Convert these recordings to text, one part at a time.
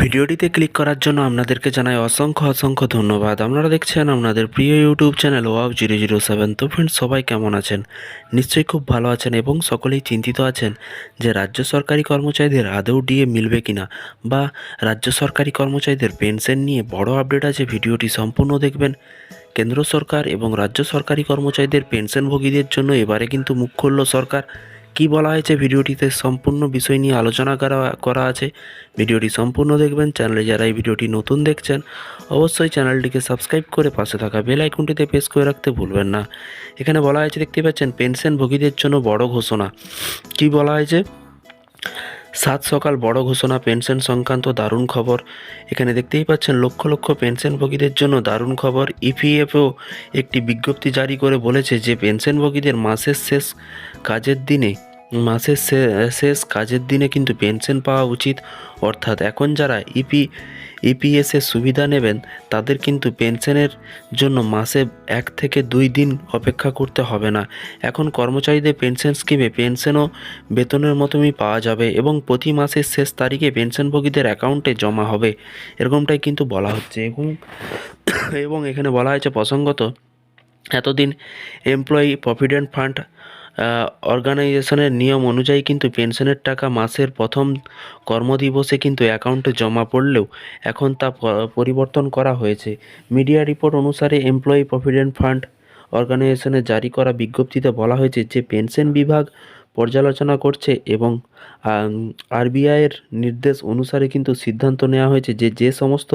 ভিডিওটিতে ক্লিক করার জন্য আপনাদেরকে জানাই অসংখ্য অসংখ্য ধন্যবাদ। আপনারা দেখছেন আপনাদের প্রিয় YouTube channel wow zero zero seven তো ফ্রেন্ডস সবাই কেমন আছেন? নিশ্চয়ই খুব ভালো আছেন এবং সকলেই চিন্তিত আছেন যে রাজ্য সরকারি কর্মচারীদের আদৌ ডিএ মিলবে কিনা বা রাজ্য সরকারি কর্মচারীদের পেনশন নিয়ে বড় আপডেট আছে, ভিডিওটি সম্পূর্ণ দেখবেন। কেন্দ্র সরকার এবং রাজ্য সরকারি কর্মচারীদের পেনশনভোগীদের জন্য এবারে কিন্তু মুখ খুলল সরকার। কি বলা হয়েছে ভিডিওটিতে সম্পূর্ণ বিষয় নিয়ে আলোচনা করা করা আছে। ভিডিওটি সম্পূর্ণ দেখবেন, চ্যানেলে যারা এই ভিডিওটি নতুন দেখছেন, অবশ্যই চ্যানেলটিকে সাবস্ক্রাইব করে পাশে থাকা বেল আইকনটিতে প্রেস করে রাখতে ভুলবেন না। এখানে বলা হয়েছে, দেখতে পাচ্ছেন পেনশনভোগীদের জন্য বড় ঘোষণা। কি বলা হয়েছে? সাত সকাল বড় ঘোষণা, পেনশন সংক্রান্ত দারুণ খবর। এখানে দেখতেই পাচ্ছেন, লক্ষ লক্ষ পেনশনভোগীদের জন্য দারুণ খবর। ইপিএফও একটি বিজ্ঞপ্তি জারি করে বলেছে যে পেনশনভোগীদের মাসের শেষ কাজের দিনে মাসের শেষ কাজের দিনে কিন্তু পেনশন পাওয়া উচিত। অর্থাৎ এখন যারা ইপি ইপিএসের সুবিধা নেবেন, তাদের কিন্তু পেনশনের জন্য মাসে এক থেকে দুই দিন অপেক্ষা করতে হবে না। এখন কর্মচারীদের পেনশন স্কিমে পেনশনও বেতনের মতনই পাওয়া যাবে এবং প্রতি মাসের শেষ তারিখে পেনশনভোগীদের অ্যাকাউন্টে জমা হবে। এরকমটাই কিন্তু বলা হচ্ছে। এবং এবং এখানে বলা হয়েছে প্রসঙ্গত, এতদিন এমপ্লয়ি প্রভিডেন্ট ফান্ড অর্গানাইজেশনের নিয়ম অনুযায়ী কিন্তু পেনশনের টাকা মাসের প্রথম কর্মদিবসে কিন্তু অ্যাকাউন্টে জমা পড়লেও এখন তা পরিবর্তন করা হয়েছে। মিডিয়া রিপোর্ট অনুসারে এমপ্লয়ি প্রভিডেন্ট ফান্ড অর্গানাইজেশনের জারি করা বিজ্ঞপ্তিতে বলা হয়েছে যে পেনশন বিভাগ পর্যালোচনা করছে এবং আরবিআইয়ের নির্দেশ অনুসারে কিন্তু সিদ্ধান্ত নেওয়া হয়েছে যে যে সমস্ত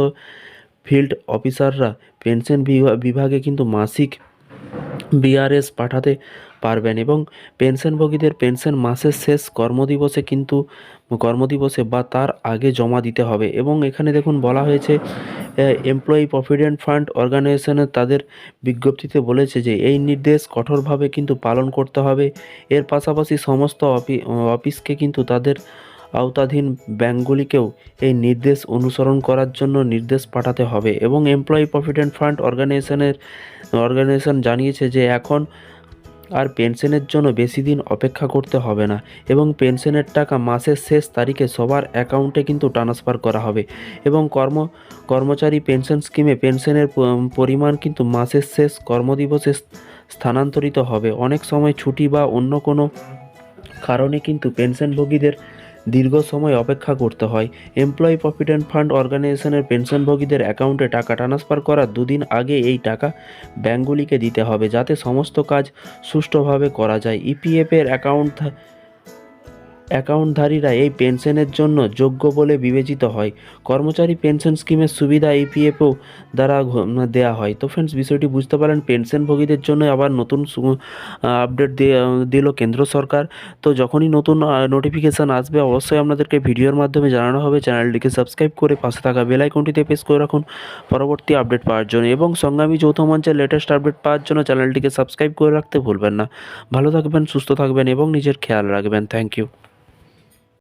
ফিল্ড অফিসাররা পেনশন বিভাগে কিন্তু মাসিক বিআরএস পাঠাতে পারবেন এবং পেনশনভোগীদের পেনশন মাসের শেষ কর্মদিবসে কিন্তু কর্মদিবসে বা তার আগে জমা দিতে হবে এবং এখানে দেখুন বলা হয়েছে এমপ্লয়ি প্রভিডেন্ট ফান্ড অর্গানাইজেশনের তাদের বিজ্ঞপ্তিতে বলেছে যে এই নির্দেশ কঠোরভাবে কিন্তু পালন করতে হবে। এর পাশাপাশি সমস্ত অফি- অফিসকে কিন্তু তাদের আওতাধীন ব্যাঙ্কগুলিকেও এই নির্দেশ অনুসরণ করার জন্য নির্দেশ পাঠাতে হবে এবং এমপ্লয়ি প্রভিডেন্ট ফান্ড অর্গানাইজেশনের অর্গানাইজেশন জানিয়েছে যে এখন আর পেনশনের জন্য বেশি দিন অপেক্ষা করতে হবে না এবং পেনশনের টাকা মাসের শেষ তারিখে সবার অ্যাকাউন্টে কিন্তু ট্রান্সফার করা হবে এবং কর্ম, কর্মচারী পেনশন স্কিমে পেনশনের পরিমাণ কিন্তু মাসের শেষ কর্মদিবসে স্থানান্তরিত হবে। অনেক সময় ছুটি বা অন্য কোনো কারণে কিন্তু পেনশনভোগীদের দীর্ঘ সময় অপেক্ষা করতে হয়। এমপ্লয়ি প্রভিডেন্ট ফান্ড অর্গানাইজেশনের পেনশনভোগীদের অ্যাকাউন্টে টাকা ট্রান্সফার করার দুদিন আগে এই টাকা ব্যাঙ্কগুলিকে দিতে হবে যাতে সমস্ত কাজ সুষ্ঠুভাবে করা যায়। ইপিএফ এর অ্যাকাউন্ট, অ্যাকাউন্টধারীরা এই পেনশনের জন্য যোগ্য বলে বিবেচিত হয়। কর্মচারী পেনশন স্কিমের সুবিধা ইপিএফও দ্বারা দেয়া হয়। তো ফ্রেন্ডস বিষয়টি বুঝতে পারেন পেনশনভোগীদের জন্য আবার নতুন আপডেট দিল কেন্দ্র সরকার। তো যখনই নতুন নোটিফিকেশান আসবে, অবশ্যই আপনাদেরকে ভিডিওর মাধ্যমে জানানো হবে। চ্যানেলটিকে সাবস্ক্রাইব করে পাশে থাকা বেল আইকনটিতে প্রেস করে রাখুন। পরবর্তী আপডেট পাওয়ার জন্য এবং সংগ্রামী যৌথ মঞ্চের লেটেস্ট আপডেট পাওয়ার জন্য চ্যানেলটিকে সাবস্ক্রাইব করে রাখতে ভুলবেন না। ভালো থাকবেন, সুস্থ থাকবেন এবং নিজের খেয়াল রাখবেন। Thank you